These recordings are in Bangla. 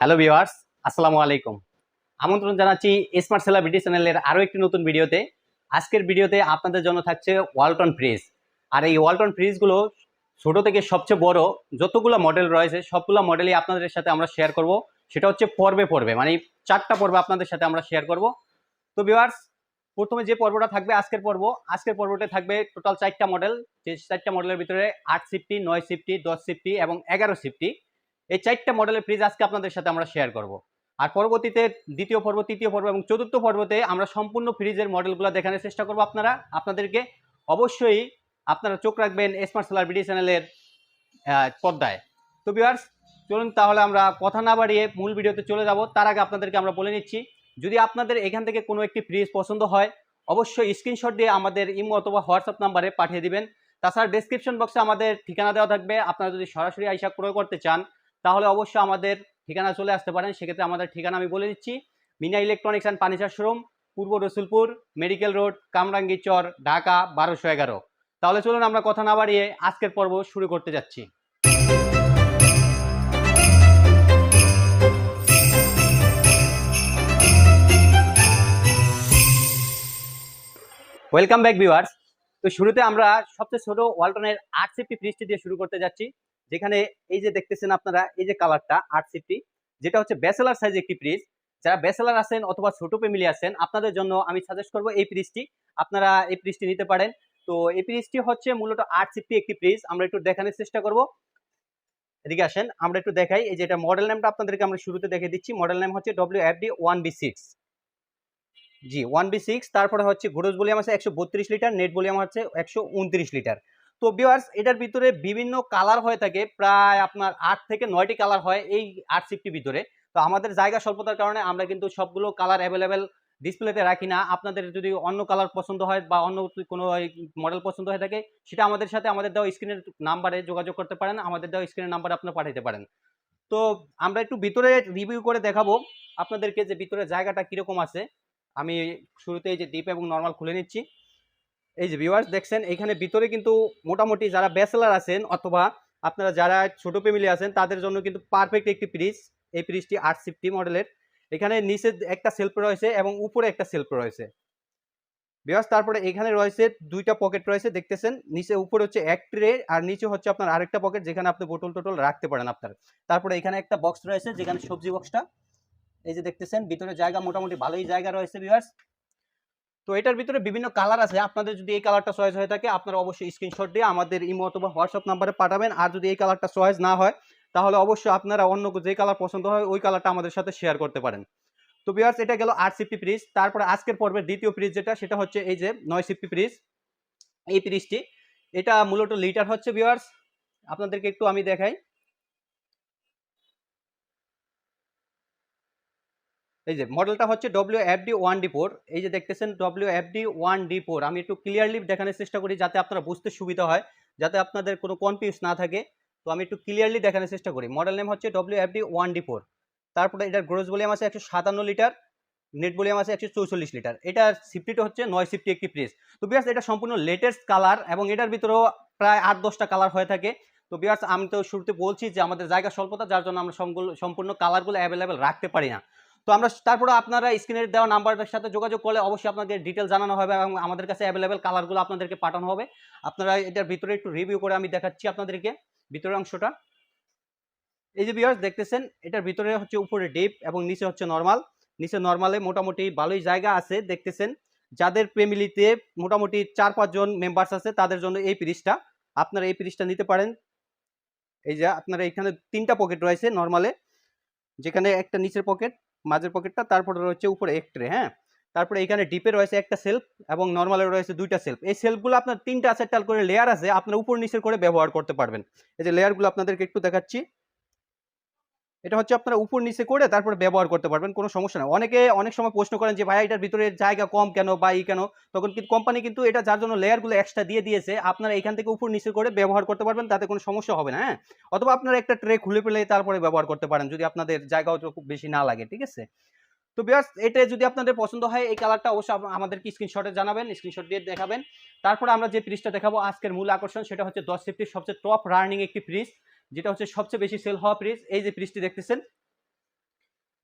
হ্যালো ভিওয়ার্স আসসালামু আলাইকুম আমন্ত্রণ জানাচ্ছি স্মার্ট সেলাব্রিটি চ্যানেলের আরও একটি নতুন ভিডিওতে। আজকের ভিডিওতে আপনাদের জন্য থাকছে ওয়ালটন ফ্রিজ আর এই ওয়ালটন ফ্রিজগুলো ছোটো থেকে সবচেয়ে বড়, যতগুলো মডেল রয়েছে, সবগুলো মডেলই আপনাদের সাথে আমরা শেয়ার করব। সেটা হচ্ছে পর্বে পর্বে মানে চারটা পর্বে আপনাদের সাথে আমরা শেয়ার করব। তো ভিওয়ার্স প্রথমে যে পর্বটা থাকবে আজকের পর্ব, আজকের পর্বটা থাকবে টোটাল চারটা মডেল যে চারটা মডেলের ভিতরে আট সিফটি নয় সিফটি দশ সিফটি এবং এগারো সিফটি এই চারটা মডেলের ফ্রিজ আজকে আপনাদের সাথে আমরা শেয়ার করব। আর পরবর্তীতে দ্বিতীয় পর্ব, তৃতীয় পর্ব এবং চতুর্থ পর্বতে আমরা সম্পূর্ণ ফ্রিজের মডেলগুলো দেখানোর চেষ্টা করব আপনারা। আপনাদেরকে অবশ্যই আপনারা চোখ রাখবেন স্মার্ট সোলার বিডি চ্যানেলের পর্দায়। তো বিয়ার্স চলুন তাহলে আমরা কথা না বাড়িয়ে মূল ভিডিওতে চলে যাব। তার আগে আপনাদেরকে আমরা বলে নিচ্ছি, যদি আপনাদের এখান থেকে কোনো একটি ফ্রিজ পছন্দ হয়, অবশ্যই স্ক্রিনশট দিয়ে আমাদের ইমো অথবা হোয়াটসঅ্যাপ নাম্বারে পাঠিয়ে দিবেন। তাছাড়া ডেসক্রিপশন বক্সে আমাদের ঠিকানা দেওয়া থাকবে। আপনারা যদি সরাসরি আইসা ক্রয় করতে চান তাহলে অবশ্যই আমাদের ঠিকানা চলে আসতে পারেন। সেক্ষেত্রে আমাদের ঠিকানা আমি বলে দিচ্ছি। Mina electronics and furniture showroom Purba Rasulpur medical road Kamrangi Char, Dhaka, বারোশো এগারো। তাহলে চলুন আমরা কথা না বাড়িয়ে আজকের পর্ব শুরু করতে যাচ্ছি। ওয়েলকাম ব্যাক ভিউয়ার্স তো শুরুতে আমরা সবচেয়ে ছোট ওয়ালটনের আট সিফটি ফ্রিজটি দিয়ে শুরু করতে যাচ্ছি। যেখানে এই যে দেখতেছেন আপনারা, এই যে কালারটা আট সিফটি যেটা হচ্ছে ব্যাচেলার সাইজ একটি ফ্রিজ যারা ব্যাচেলার আছেন অথবা ছোট ফ্যামিলি আছেন, আপনাদের জন্য আমি সাজেস্ট করব এই ফ্রিজটি আপনারা এই ফ্রিজটি নিতে পারেন। তো এই ফ্রিজটি হচ্ছে মূলত আট সিফটি একটি ফ্রিজ আমরা একটু দেখানোর চেষ্টা করব। এদিকে আসেন, আমরা একটু দেখাই। এই যে এটা মডেল নামটা আপনাদেরকে আমরা শুরুতে দেখে দিচ্ছি। মডেল নাম হচ্ছে W F D one B six G one B six তারপরে হচ্ছে গ্রোস ভলিউম আছে একশো বত্রিশ লিটার নেট ভলিউম হচ্ছে একশো উনত্রিশ লিটার। তো বিওয়ার্স এটার ভিতরে বিভিন্ন কালার হয়ে থাকে, প্রায় আপনার আট থেকে নয়টি কালার হয় এই আট সিফটির ভিতরে। তো আমাদের জায়গা স্বল্পতার কারণে আমরা কিন্তু সবগুলো কালার অ্যাভেলেবেল ডিসপ্লেতে রাখি না। আপনাদের যদি অন্য কালার পছন্দ হয় বা অন্য কোনো মডেল পছন্দ হয়ে থাকে, সেটা আমাদের সাথে আমাদের দেওয়া স্ক্রিনের নাম্বারে যোগাযোগ করতে পারেন। আমাদের দেওয়া স্ক্রিনের নাম্বারে আপনারা পাঠাতে পারেন। তো আমরা একটু ভিতরে রিভিউ করে দেখাবো আপনাদেরকে যে ভিতরে জায়গাটা কীরকম আছে। আমি শুরুতে এই যে ডিপ এবং নর্মাল খুলে নিচ্ছি। এই যে ভিউয়ার্স দেখছেন, এখানে ভিতরে কিন্তু মোটামুটি যারা ব্যাচেলার আছেন অথবা আপনারা যারা ছোট ফ্যামিলি আছেন, তাদের জন্য কিন্তু পারফেক্ট একটি ফ্রিজ এই ফ্রিজটি আট সিফটি মডেলের এখানে নিচে একটা সেলফ রয়েছে এবং উপরে একটা সেলফ রয়েছে। ভিউয়ার্স তারপরে এখানে রয়েছে দুইটা পকেট রয়েছে, দেখতেছেন? নিচে উপরে হচ্ছে এক ট্রে আর নিচে হচ্ছে আপনার আরেকটা পকেট যেখানে আপনি বোতল টোটল রাখতে পারেন আপনার। তারপরে এখানে একটা বক্স রয়েছে যেখানে সবজি বক্সটা এই যে দেখতেছেন, ভিতরে জায়গা মোটামুটি ভালোই জায়গা রয়েছে ভিউয়ার্স তো এটার ভিতরে বিভিন্ন কালার আছে। আপনাদের যদি এই কালারটা চয়েস হয়ে থাকে, আপনারা অবশ্যই স্ক্রিনশট দিয়ে আমাদের ইমো অথবা হোয়াটসঅ্যাপ নাম্বারে পাঠাবেন। আর যদি এই কালারটা চয়েস না হয়, তাহলে অবশ্যই আপনারা অন্য যে কালার পছন্দ হয়, ওই কালারটা আমাদের সাথে শেয়ার করতে পারেন। তো ভিউয়ার্স এটা গেল আট সিফটি ফ্রিজ তারপরে আজকের পর্বের দ্বিতীয় ফ্রিজ যেটা, সেটা হচ্ছে এই যে নয় সিফটি ফ্রিজ এই ফ্রিজটি এটা মূলত লিটার হচ্ছে ভিউয়ার্স আপনাদেরকে একটু আমি দেখাই। এই যে মডেলটা হচ্ছে W F D one D four এই যে দেখতেছেন W F D one D four আমি একটু ক্লিয়ারলি দেখানোর চেষ্টা করি যাতে আপনারা বুঝতে সুবিধা হয়, যাতে আপনাদের কোনো কনফিউজ না থাকে। তো আমি একটু ক্লিয়ারলি দেখানোর চেষ্টা করি। মডেল নেম হচ্ছে W F D one D four তারপরে এটার গ্রোস ভলিউম আছে একশো সাতান্ন লিটার নেট ভলিউম আছে একশো চৌচল্লিশ লিটার। এটার সিফটিটা হচ্ছে নয় সিফটি একটি ফ্রিজ তো বিয়ার্স এটা সম্পূর্ণ লেটেস্ট কালার এবং এটার ভিতরেও প্রায় আট দশটা কালার হয়ে থাকে। তো বিয়ার্স আমি তো শুরুতে বলছি যে আমাদের জায়গা স্বল্পতা, যার জন্য আমরা সম্পূর্ণ কালারগুলো অ্যাভেলেবেল রাখতে পারি না। তো আমরা তারপরে আপনারা স্ক্রিনের দেওয়া নাম্বারের সাথে যোগাযোগ করলে অবশ্যই আপনাদের ডিটেল জানানো হবে এবং আমাদের কাছে অ্যাভেলেবেল কালারগুলো আপনাদেরকে পাঠানো হবে। আপনারা এটার ভিতরে একটু রিভিউ করে আমি দেখাচ্ছি আপনাদেরকে ভিতরের অংশটা। এই যে বিয়ার্স দেখতেছেন, এটার ভিতরে হচ্ছে উপরে ডিপ এবং নিচে হচ্ছে নর্মাল নিচে নর্মালে মোটামুটি ভালোই জায়গা আছে, দেখতেছেন। যাদের ফ্যামিলিতে মোটামুটি চার পাঁচজন মেম্বার্স আছে, তাদের জন্য এই পিরিজটা আপনারা এই পিরিজটা নিতে পারেন। এই যে আপনারা এখানে তিনটা পকেট রয়েছে নর্মালে যেখানে একটা নিচের পকেট মাঝের পকেটটা তারপরে রয়েছে উপরে এক ট্রে হ্যাঁ? তারপরে এখানে ডিপে রয়েছে একটা সেলফ এবং নর্মালে রয়েছে দুইটা সেলফ এই সেলফগুলো আপনার তিনটা সেটাল করে লেয়ার আছে, আপনার উপর নিচের করে ব্যবহার করতে পারবেন। এই যে লেয়ারগুলো আপনাদেরকে একটু দেখাচ্ছি। এটা হচ্ছে আপনারা উপর নিচে করে তারপরে ব্যবহার করতে পারবেন, কোনো সমস্যা নেই। অনেকে অনেক সময় প্রশ্ন করেন যে ভাই এটার ভিতরে জায়গা কম কেন বা ই কেন? তখন কিন্তু কোম্পানি কিন্তু এটা যার জন্য লেয়ারগুলো এক্সট্রা দিয়ে দিয়েছে, আপনারা এখান থেকে উপর নিচে করে ব্যবহার করতে পারবেন, তাতে কোনো সমস্যা হবে না হ্যাঁ? অথবা আপনারা একটা ট্রে খুলে ফেলে তারপরে ব্যবহার করতে পারেন, যদি আপনাদের জায়গাও খুব বেশি না লাগে, ঠিক আছে? তো বিয়ার্স এটা যদি আপনাদের পছন্দ হয়, এই কালারটা অবশ্যই আমাদেরকে স্ক্রিনশটে জানাবেন স্ক্রিনশট দিয়ে দেখাবেন। তারপরে আমরা যে ফ্রিজটা দেখাবো, আজকের মূল আকর্ষণ, সেটা হচ্ছে দশ ফিফটির সবচেয়ে টপ রানিং একটি ফ্রিজ যেটা হচ্ছে সবচেয়ে বেশি সেল হওয়া ফ্রিজ এই যে ফ্রিজটি দেখতেছেন।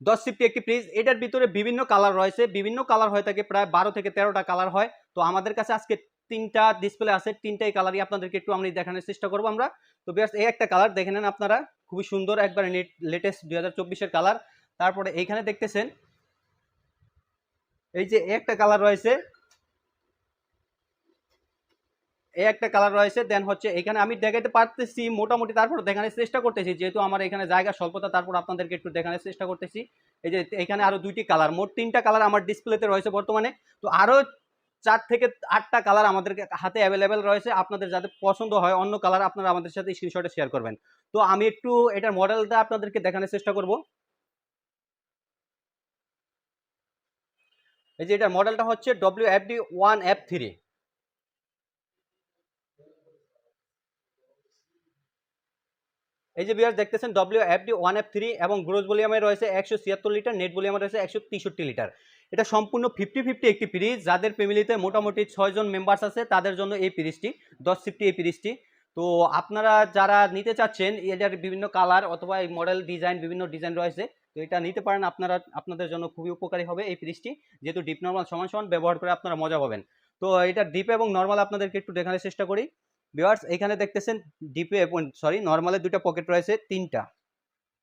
দশ সিফটি একটি ফ্রিজ এটার ভিতরে বিভিন্ন কালার রয়েছে। বিভিন্ন কালার হয়ে থাকে, প্রায় বারো থেকে তেরোটা কালার হয়। তো আমাদের কাছে আজকে তিনটা ডিসপ্লে আছে, তিনটাই কালারই আপনাদেরকে একটু আমি দেখানোর চেষ্টা করব আমরা। তো বেশ এই একটা কালার দেখে নেন আপনারা। খুবই সুন্দর একবার নেট লেটেস্ট দুই হাজার কালার তারপরে এইখানে দেখতেছেন, এই যে একটা কালার রয়েছে এই একটা কালার রয়েছে দেন হচ্ছে এখানে আমি দেখাতে পারতেছি, মোটামুটি তারপর দেখানোর চেষ্টা করতেছি, যেহেতু আমার এখানে জায়গা স্বল্পতা, তারপর আপনাদেরকে একটু দেখানোর চেষ্টা করতেছি। এই যে এখানে আরও দুইটি কালার মোট তিনটা কালার আমার ডিসপ্লেতে রয়েছে বর্তমানে। তো আরও চার থেকে আটটা কালার আমাদের হাতে অ্যাভেলেবেল রয়েছে, আপনাদের যাতে পছন্দ হয়, অন্য কালার আপনারা আমাদের সাথে স্ক্রিনশটে শেয়ার করবেন। তো আমি একটু এটার মডেলটা আপনাদেরকে দেখানোর চেষ্টা করব। এই যে এটার মডেলটা হচ্ছে W F D one F three এই যে বিয়ার দেখতেছেন W F D one F three এবং গ্রোজ ভলিউমে রয়েছে একশো ছিয়াত্তর লিটার নেট ভলিউমে রয়েছে একশো তেষট্টি লিটার এটা সম্পূর্ণ ফিফটি ফিফটি একটি ফ্রিজ যাদের ফ্যামিলিতে মোটামুটি ছয়জন মেম্বার্স আছে, তাদের জন্য এই ফ্রিজটি দশ ফিফটি এই ফ্রিজটি তো আপনারা যারা নিতে চাচ্ছেন, এটার বিভিন্ন কালার অথবা এই মডেল ডিজাইন বিভিন্ন ডিজাইন রয়েছে, তো এটা নিতে পারেন, আপনারা, আপনাদের জন্য খুবই উপকারী হবে এই ফ্রিজটি যেহেতু ডিপ নর্মাল সমান সমান, ব্যবহার করে আপনারা মজা পাবেন। তো এটা ডিপ এবং নর্মাল আপনাদেরকে একটু দেখানোর চেষ্টা করি। ভিওয়ার্স এখানে দেখতেছেন ডিপে সরি নর্মালে দুইটা পকেট রয়েছে, তিনটা।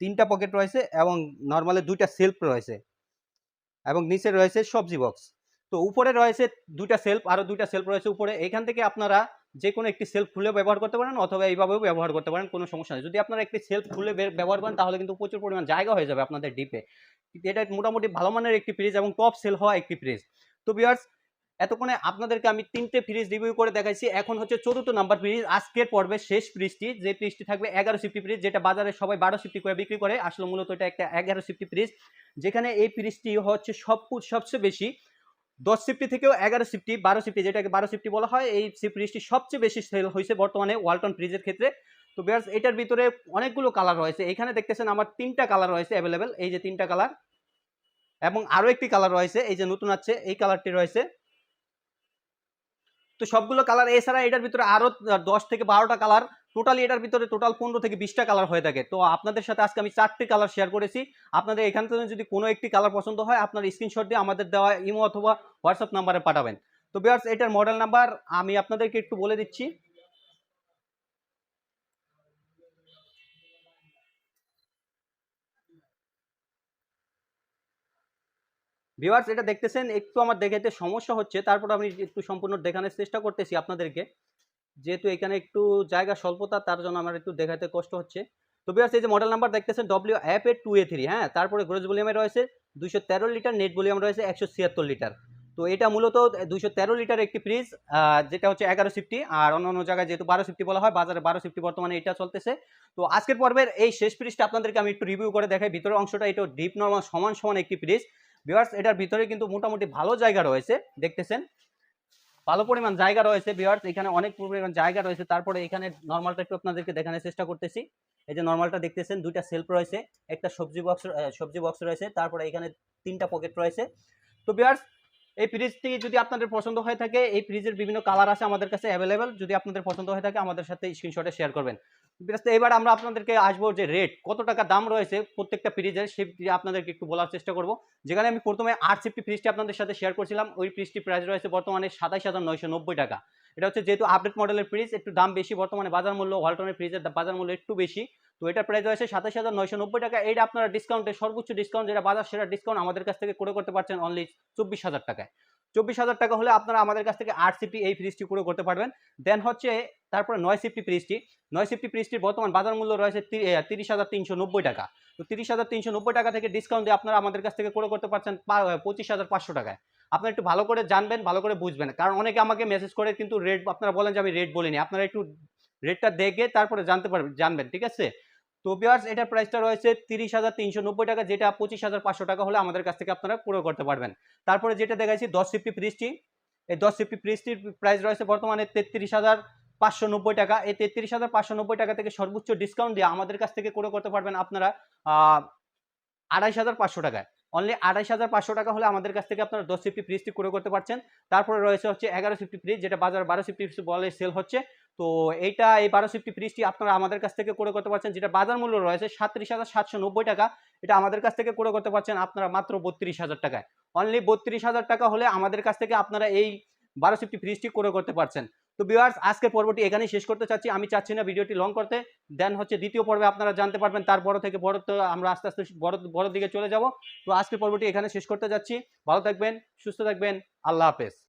তিনটা পকেট রয়েছে এবং নর্মালে দুইটা সেলফ রয়েছে এবং নিচে রয়েছে সবজি বক্স তো উপরে রয়েছে দুইটা সেলফ আরও দুইটা সেলফ রয়েছে উপরে। এখান থেকে আপনারা যে কোনো একটি সেলফ খুলে ব্যবহার করতে পারেন অথবা এইভাবেও ব্যবহার করতে পারেন, কোনো সমস্যা নেই। যদি আপনারা একটি সেলফ খুলে ব্যবহার করেন, তাহলে কিন্তু প্রচুর পরিমাণ জায়গা হয়ে যাবে আপনাদের ডিপে এটা মোটামুটি ভালো মানের একটি ফ্রিজ এবং টপ সেল হওয়া একটি ফ্রিজ তো বিয়ার্স এতক্ষণে আপনাদেরকে আমি তিনটে ফ্রিজ রিভিউ করে দেখাইছি। এখন হচ্ছে চতুর্থ নাম্বার ফ্রিজ, আজকের পর্বে শেষ ফ্রিজটি। যে ফ্রিজটি থাকবে এগারো সিফটি ফ্রিজ যেটা বাজারে সবাই বারো সিফটি করে বিক্রি করে, আসলে মূলত এটা একটা এগারো সিফটি ফ্রিজ যেখানে এই ফ্রিজটি হচ্ছে সব সবচেয়ে বেশি দশ সিফটি থেকেও এগারো সিফটি বারো সিফটি যেটাকে বারো সিফটি বলা হয়, এই ফ্রিজটি সবচেয়ে বেশি সেল হয়েছে বর্তমানে ওয়ালটন ফ্রিজের ক্ষেত্রে। তো বিয়ার্স এটার ভিতরে অনেকগুলো কালার রয়েছে। এখানে দেখতেছেন আমার তিনটা কালার রয়েছে অ্যাভেলেবেল এই যে তিনটা কালার এবং আরও একটি কালার রয়েছে, এই যে নতুন আছে এই কালারটি রয়েছে। তো সবগুলো কালার এছাড়া এটার ভিতরে আরও দশ থেকে বারোটা কালার টোটালি এটার ভিতরে টোটাল পনেরো থেকে বিশটা কালার হয়ে থাকে। তো আপনাদের সাথে আজকে আমি চারটি কালার শেয়ার করেছি। আপনাদের এখান থেকে যদি কোনো একটি কালার পছন্দ হয়, আপনার স্ক্রিনশট দিয়ে আমাদের দেওয়া ইমো অথবা হোয়াটসঅ্যাপ নাম্বারে পাঠাবেন। তো বিয়ার্স এটার মডেল নাম্বার আমি আপনাদেরকে একটু বলে দিচ্ছি। ভিউয়ার্স এটা দেখতেছেন, একটু আমার দেখাতে সমস্যা হচ্ছে, তারপর আমি একটু সম্পূর্ণ দেখানোর চেষ্টা করতেছি আপনাদেরকে। যেহেতু এখানে একটু জায়গা স্বল্পতা, তার জন্য আমার একটু দেখাতে কষ্ট হচ্ছে। তো ভিউয়ার্স এই যে মডেল নাম্বার দেখতেছেন W F A two A three হ্যাঁ? তারপরে গ্রোজ ভলিউমে রয়েছে দুইশো তেরো লিটার নেট ভলিউম রয়েছে একশো ছিয়াত্তর লিটার তো এটা মূলত দুইশো তেরো লিটার একটি ফ্রিজ যেটা হচ্ছে এগারো সিফটি আর অন্য অন্য জায়গায় যেহেতু বারো সিফটি বলা হয়, বাজারে বারো সিফটি বর্তমানে এটা চলতেছে। তো আজকের পর্বের এই শেষ ফ্রিজটা আপনাদেরকে আমি একটু রিভিউ করে দেখাই, ভিতরের অংশটা এটা ডিপ নর্মাল সমান সমান একটি ফ্রিজ ভিউয়ার্স এটার ভিতরে কিন্তু মোটামুটি ভালো জায়গা রয়েছে, দেখতেছেন। ভালো পরিমাণ জায়গা রয়েছে ভিউয়ার্স এখানে অনেক পরিমাণ জায়গা রয়েছে। তারপরে এখানে নর্মালটা একটু আপনাদেরকে দেখানোর চেষ্টা করতেছি। এই যে নর্মালটা দেখতেছেন, দুইটা সেলফ রয়েছে, একটা সবজি বক্স সবজি বক্স রয়েছে, তারপরে এখানে তিনটা পকেট রয়েছে। তো ভিউয়ার্স এই ফ্রিজটি যদি আপনাদের পছন্দ হয়ে থাকে, এই ফ্রিজের বিভিন্ন কালার আছে আমাদের কাছে অ্যাভেলেবেল যদি আপনাদের পছন্দ হয়ে থাকে, আমাদের সাথে স্ক্রিনশটে শেয়ার করবেন। এবার আমরা আপনাদেরকে আসব যে রেট কত টাকা দাম রয়েছে প্রত্যেকটা ফ্রিজের সেটি আপনাদেরকে একটু বলার চেষ্টা করব। যেখানে আমি প্রথমে আট সিফটি ফ্রিজটি আপনাদের সাথে শেয়ার করছিলাম, ওই ফ্রিজটি প্রাইস রয়েছে বর্তমানে সাতাইশ হাজার নয়শো নব্বই টাকা। এটা হচ্ছে যেহেতু আপডেট মডেলের ফ্রিজ একটু দাম বেশি, বর্তমানে বাজার মূল্য ওয়ালটনের ফ্রিজের বাজার মূল্য একটু বেশি। তো এটার প্রাইস রয়েছে সাতাশ হাজার নয়শো নব্বই টাকা। এটা আপনারা ডিসকাউন্টে সর্বোচ্চ ডিসকাউন্ট যেটা বাজার সেরা ডিসকাউন্ট আমাদের কাছ থেকে করে করতে পারছেন অনলি চব্বিশ হাজার টাকায়। চব্বিশ হাজার টাকা হলে আপনারা আমাদের কাছ থেকে আট সিপি এই ফ্রিজটি করে করতে পারবেন। দেন হচ্ছে তারপরে নয় সিফটি ফ্রিজটি। নয় সিফটি ফ্রিজটির বর্তমান বাজার মূল্য রয়েছে তিরিশ হাজার তিনশো নব্বই টাকা। তো তিরিশ হাজার তিনশো নব্বই টাকা থেকে ডিসকাউন্ট দিয়ে আপনারা আমাদের কাছ থেকে করে করতে পারছেন পঁচিশ হাজার পাঁচশো টাকায়। আপনারা একটু ভালো করে জানবেন, ভালো করে বুঝবেন। কারণ অনেকে আমাকে মেসেজ করে কিন্তু রেট আপনারা বলেন যে আমি রেট বলিনি। আপনারা একটু রেটটা দেখে তারপরে জানতে পারবেন, জানবেন, ঠিক আছে? তো বিয়ার্স এটার প্রাইসটা রয়েছে তিরিশ হাজার তিনশো নব্বই টাকা, যেটা পঁচিশ হাজার পাঁচশো টাকা হলে আমাদের কাছ থেকে আপনারা পুরো করতে পারবেন। তারপরে যেটা দেখাইছি, দশ সিফটি ফ্রিজটি। এই দশ সিফটি ফ্রিজটির প্রাইস রয়েছে বর্তমানে তেত্রিশ হাজার পাঁচশো নব্বই টাকা। এই তেত্রিশ হাজার পাঁচশো নব্বই টাকা থেকে সর্বোচ্চ ডিসকাউন্ট দিয়ে আমাদের কাছ থেকে করে করতে পারবেন আপনারা আড়াইশ হাজার পাঁচশো টাকায়। অনলি আড়াইশ হাজার পাঁচশো টাকা হলে আমাদের কাছ থেকে আপনারা দশ সিফটি ফ্রিজটি করে করতে পারছেন। তারপরে রয়েছে হচ্ছে এগারো সিফটি ফ্রিজ, যেটা বাজার বারো সিফটি বলে সেল হচ্ছে। তো এইটা এই বারো সিফটি ফ্রিজটি আপনারা আমাদের কাছ থেকে করে করতে পারছেন, যেটা বাজার মূল্য রয়েছে সাতত্রিশ হাজার সাতশো নব্বই টাকা। এটা আমাদের কাছ থেকে করে করতে পারছেন আপনারা মাত্র বত্রিশ হাজার টাকায়। অনলি বত্রিশ হাজার টাকা হলে আমাদের কাছ থেকে আপনারা এই বারো সিফটি ফ্রিজটি করে করতে পারছেন। তো ভিউয়ার্স আজকের পর্বটি এখানেই শেষ করতে চাচ্ছি। আমি চাচ্ছি না ভিডিওটি লং করতে। দেন হচ্ছে দ্বিতীয় পর্বে আপনারা জানতে পারবেন তার বড় থেকে বড় তো আমরা আস্তে আস্তে বড় বড় দিকে চলে যাব। তো আজকের পর্বটি এখানে শেষ করতে যাচ্ছি। ভালো থাকবেন, সুস্থ থাকবেন, আল্লাহ হাফেজ।